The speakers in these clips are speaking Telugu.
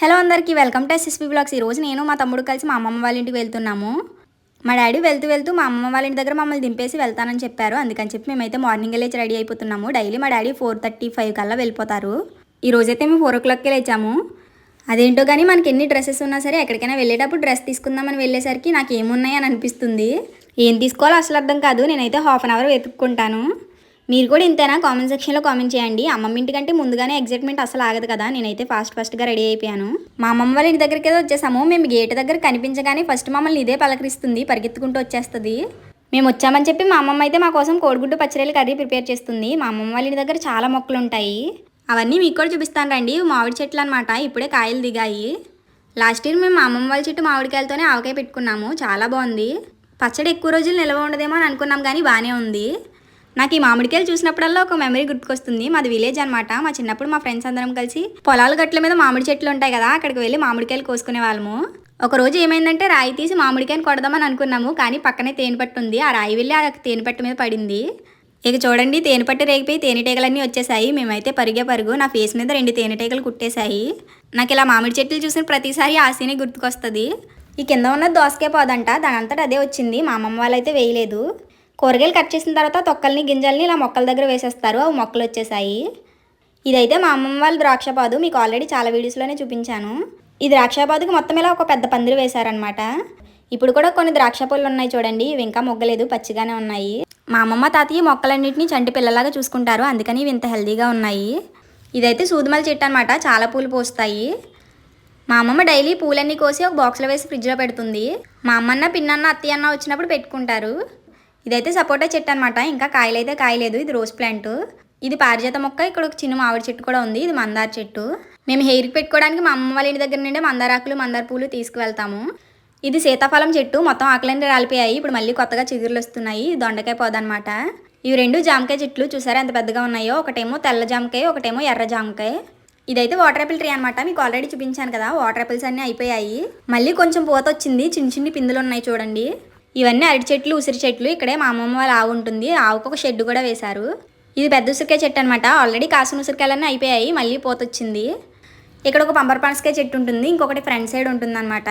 హలో అందరికీ వెల్కమ్ టు ఎస్ఎస్పీ బ్లాగ్స్ ఈరోజు నేను మా తమ్ముడు కలిసి మా అమ్మమ్మ వాళ్ళ ఇంటికి వెళ్తున్నాము. మా డాడీ వెళ్తూ వెళ్తూ మా అమ్మమ్మ వాళ్ళ ఇంటి దగ్గర మమ్మల్ని దింపేసి వెళ్తానని చెప్పారు. అందుకని చెప్పి మేమైతే మార్నింగ్ లేచి రెడీ అయిపోతున్నాము. డైలీ మా డాడీ ఫోర్ థర్టీ ఫైవ్ కల్లా వెళ్ళిపోతారు. ఈ రోజైతే మేము ఫోర్ ఓ క్లాక్కి లేచాము. అదేంటో కానీ మనకి ఎన్ని డ్రెస్సెస్ ఉన్నా సరే ఎక్కడికైనా వెళ్ళేటప్పుడు డ్రెస్ తీసుకుందామని వెళ్ళేసరికి నాకు ఏమున్నాయి అని అనిపిస్తుంది. ఏం తీసుకోవాలో అసలు అర్థం కాదు. నేనైతే హాఫ్ అన్ అవర్ వెతుక్కుంటాను. మీరు కూడా ఇంతేనా? కామెంట్ సెక్షన్లో కామెంట్ చేయండి. అమ్మమ్మ ఇంటికంటే ముందుగానే ఎగ్జైట్మెంట్ అసలు ఆగదు కదా? నేనైతే ఫాస్ట్ ఫాస్ట్గా రెడీ అయిపోయాను. మా అమ్మమ్మ వాళ్ళ ఇంటి దగ్గరికి అయితే వచ్చేసాము. మేము గేట్ దగ్గర కనిపించగానే ఫస్ట్ మమ్మల్ని ఇదే పలకరిస్తుంది. పరిగెత్తుకుంటూ వచ్చేస్తుంది. మేము వచ్చామని చెప్పి మా అమ్మమ్మ అయితే మా కోసం కోడిగుడ్డు పచ్చిరేలు కర్రీ ప్రిపేర్ చేస్తుంది. మా అమ్మమ్మ వాళ్ళ ఇంటి దగ్గర చాలా మొక్కలు ఉంటాయి. అవన్నీ మీకు కూడా చూపిస్తాను రండి. మామిడి చెట్లు అనమాట ఇప్పుడే కాయలు దిగాయి. లాస్ట్ ఇయర్ మేము మా అమ్మమ్మ వాళ్ళ చెట్టు మామిడికాయలతోనే ఆవకాయ పెట్టుకున్నాము. చాలా బాగుంది. పచ్చడి ఎక్కువ రోజులు నిల్వ ఉండదేమో అని అనుకున్నాం కానీ బాగానే ఉంది. నాకు ఈ మామిడికాయలు చూసినప్పుడల్లా ఒక మెమరీ గుర్తుకొస్తుంది. మాది విలేజ్ అనమాట మా చిన్నప్పుడు మా ఫ్రెండ్స్ అందరం కలిసి పొలాల గట్ల మీద మామిడి చెట్లు ఉంటాయి కదా అక్కడికి వెళ్ళి మామిడికాయలు కోసుకునే వాళ్ళము. ఒక రోజు ఏమైందంటే రాయి తీసి మామిడికాయని కొడదామని అనుకున్నాము కానీ పక్కనే తేనెపట్టు ఉంది. ఆ రాయి వెళ్ళి ఆ తేనెపట్టు మీద పడింది. ఇక చూడండి తేనెపట్టు రేగిపోయి తేనెటీగలన్నీ వచ్చేసాయి. మేమైతే పరిగే పరుగు నా ఫేస్ మీద రెండు తేనెటీగలు కుట్టేశాయి. నాకు ఇలా మామిడి చెట్లు చూసిన ప్రతిసారి ఆ సీనే గుర్తుకొస్తుంది. ఈ కింద ఉన్న దోసకాయ పోదంట దానంతట అదే వచ్చింది. మా అమ్మమ్మ వాళ్ళైతే వేయలేదు. కూరగాయలు కట్ చేసిన తర్వాత తొక్కల్ని గింజల్ని ఇలా మొక్కల దగ్గర వేసేస్తారు. అవి మొక్కలు వచ్చేసాయి. ఇదైతే మా అమ్మమ్మ వాళ్ళ ద్రాక్షపాదు. మీకు ఆల్రెడీ చాలా వీడియోస్లోనే చూపించాను. ఈ ద్రాక్షపాదుకి మొత్తం ఇలా ఒక పెద్ద పందిరి వేశారనమాట ఇప్పుడు కూడా కొన్ని ద్రాక్ష పళ్ళు ఉన్నాయి చూడండి. ఇవి ఇంకా మొగ్గలేదు పచ్చిగానే ఉన్నాయి. మా అమ్మమ్మ తాతయ్య మొక్కలన్నింటినీ చంటి పిల్లలాగా చూసుకుంటారు. అందుకని ఇవి ఇంత హెల్దీగా ఉన్నాయి. ఇదైతే సూదుమల చెట్టు అనమాట చాలా పూలు పోస్తాయి. మా అమ్మమ్మ డైలీ పూలన్నీ కోసి ఒక బాక్స్లో వేసి ఫ్రిడ్జ్లో పెడుతుంది. మా అమ్మన్న పిన్నన్న అత్తయ్య అన్న వచ్చినప్పుడు పెట్టుకుంటారు. ఇదైతే సపోటా చెట్టు అనమాట ఇంకా కాయలైతే కాయలేదు. ఇది రోజ్ ప్లాంట్. ఇది పారిజాత మొక్క. ఇక్కడ ఒక చిన్న మామిడి చెట్టు కూడా ఉంది. ఇది మందార చెట్టు. మేము హెయిర్కి పెట్టుకోవడానికి మా అమ్మ వాళ్ళ ఇంటి దగ్గర నుండి మందారాకులు మందార పూలు తీసుకువెళ్తాము. ఇది సీతాఫలం చెట్టు. మొత్తం ఆకులన్నీ రాలిపోయాయి. ఇప్పుడు మళ్ళీ కొత్తగా చిగురులు వస్తున్నాయి. దొండకాయ పోదనమాట ఇవి రెండు జామకాయ చెట్లు. చూసారా ఎంత పెద్దగా ఉన్నాయో? ఒకటేమో తెల్ల జామకాయ ఒకటేమో ఎర్ర జామకాయ. ఇదైతే వాటర్ యాపిల్ ట్రీ అనమాట మీకు ఆల్రెడీ చూపించాను కదా. వాటర్ యాపిల్స్ అన్నీ అయిపోయాయి. మళ్ళీ కొంచెం పూత వచ్చింది. చిన్న చిన్ని పిందులు ఉన్నాయి చూడండి. ఇవన్నీ అరటి చెట్లు ఉసిరి చెట్లు ఇక్కడే మా అమ్మమ్మ వాళ్ళ ఆవు ఉంటుంది. ఆవుకు ఒక షెడ్ కూడా వేశారు. ఇది పెద్ద ఉసిరికాయ చెట్టు అనమాట ఆల్రెడీ కాసిన ఉసిరికాయలన్నీ అయిపోయాయి మళ్ళీ పోతొచ్చింది. ఇక్కడ ఒక పంపర పనసకాయ చెట్టు ఉంటుంది ఇంకొకటి ఫ్రంట్ సైడ్ ఉంటుందన్నమాట.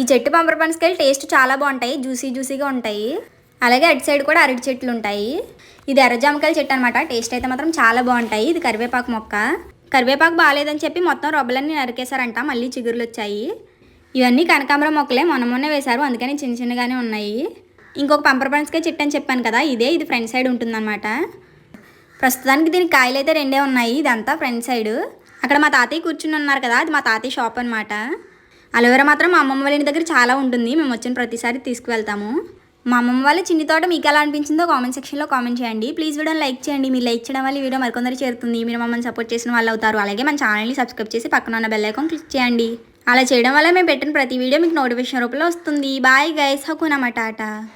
ఈ చెట్టు పంపర పనసకాయలు టేస్ట్ చాలా బాగుంటాయి జ్యూసీ జ్యూసీగా ఉంటాయి. అలాగే అటు సైడ్ కూడా అరటి చెట్లు ఉంటాయి. ఇది ఎర్రజామకాయల చెట్టు అనమాట టేస్ట్ అయితే మాత్రం చాలా బాగుంటాయి. ఇది కరివేపాకు మొక్క. కరివేపాకు బాగాలేదని చెప్పి మొత్తం రొబ్బలన్నీ నరికేశారంట మళ్ళీ చిగురులు వచ్చాయి ఇవన్నీ కనకాంబరం మొక్కలే. మొన్న మొన్న వేశారు. అందుకని చిన్న చిన్నగానే ఉన్నాయి. ఇంకొక పంపర్ పనసకాయ చెట్టు అని చెప్పాను కదా. ఇదే ఇది ఫ్రంట్ సైడ్ ఉంటుందన్నమాట. ప్రస్తుతానికి దీనికి కాయలు అయితే రెండే ఉన్నాయి. ఇదంతా ఫ్రంట్ సైడ్. అక్కడ మా తాతయ్య కూర్చుని ఉన్నారు కదా. అది మా తాతయ్య షాప్ అనమాట అలోవెరా మాత్రం మా అమ్మమ్మ వాళ్ళ ఇంటి దగ్గర చాలా ఉంటుంది. మేము వచ్చిన ప్రతిసారి తీసుకువెళ్తాము. మా అమ్మమ్మ వాళ్ళ చిన్ని తోట మీకు ఎలా అనిపించిందో కామెంట్ సెక్షన్లో కామెంట్ చేయండి. ప్లీజ్ వీడియోని లైక్ చేయండి. మీరు లైక్ చేయడం వల్ల వీడియో మరికొందరు చేరుతుంది. మీరు మమ్మల్ని సపోర్ట్ చేసిన వాళ్ళు అవుతారు. అలాగే మన ఛానల్ని సబ్స్క్రైబ్ చేసి పక్కన ఉన్న బెల్ ఐకాన్ క్లిక్ చేయండి. అలా చేయడం వల్ల మేము పెట్టిన ప్రతి వీడియో మీకు నోటిఫికేషన్ రూపంలో వస్తుంది. బాయ్ గైస్ హకునా టాటా.